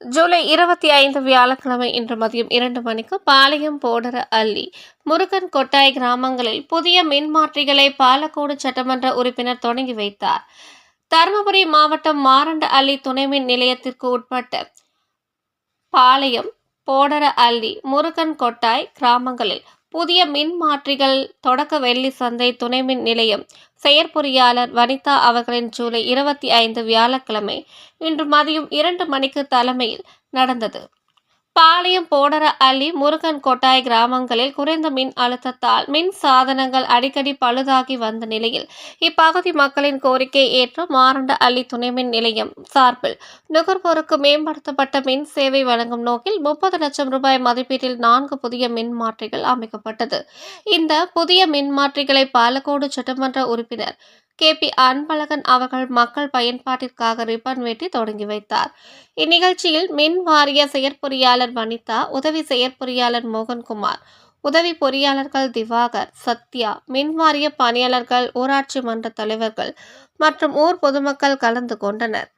ஜூலை இருபத்தி ஐந்து வியாழக்கிழமை இன்று மதியம் இரண்டு மணிக்கு பாளையம் போடர அள்ளி முருகன் கொட்டாய் கிராமங்களில் புதிய மின்மாற்றிகளை பாலக்கோடு சட்டமன்ற உறுப்பினர் தொடங்கி வைத்தார். தருமபுரி மாவட்டம் மாரண்ட அள்ளி துணை மின் நிலையத்திற்கு உட்பட்ட பாளையம் போடர அள்ளி முருகன் கொட்டாய் கிராமங்களில் புதிய மின் மாற்றிகள் தொடக்க வெள்ளி சந்தை துணை மின் நிலையம். செயற்பொறியாளர் வனிதா அவர்களின் ஜூலை இருபத்தி ஐந்து வியாழக்கிழமை இன்று மதியம் இரண்டு மணிக்கு தலைமையில் நடந்தது. பாளையம் போடர அள்ளி முருகன் கொட்டாய் கிராமங்களில் குறைந்த மின் அழுத்தத்தால் மின் சாதனங்கள் அடிக்கடி பழுதாகி வந்த நிலையில் இப்பகுதி மக்களின் கோரிக்கை ஏற்று மாரண்ட அள்ளி துணை மின் நிலையம் சார்பில் நுகர்வோருக்கு மேம்படுத்தப்பட்ட மின் சேவை வழங்கும் நோக்கில் முப்பது லட்சம் ரூபாய் மதிப்பீட்டில் நான்கு புதிய மின் மாற்றிகள் அமைக்கப்பட்டது. இந்த புதிய மின் மாற்றிகளை பாலக்கோடு சட்டமன்ற உறுப்பினர் கே. பி. அன்பழகன் அவர்கள் மக்கள் பயன்பாட்டிற்காக ரிப்பன் வெட்டி தொடங்கி வைத்தார். இந்நிகழ்ச்சியில் மின் வாரிய செயற்பொறியாளர் வனிதா உதவி செயற்பொறியாளர் மோகன்குமார் உதவி பொறியாளர்கள் திவாகர் சத்யா மின் வாரிய பணியாளர்கள் ஊராட்சி மன்ற தலைவர்கள் மற்றும் ஊர் பொதுமக்கள் கலந்து கொண்டனர்.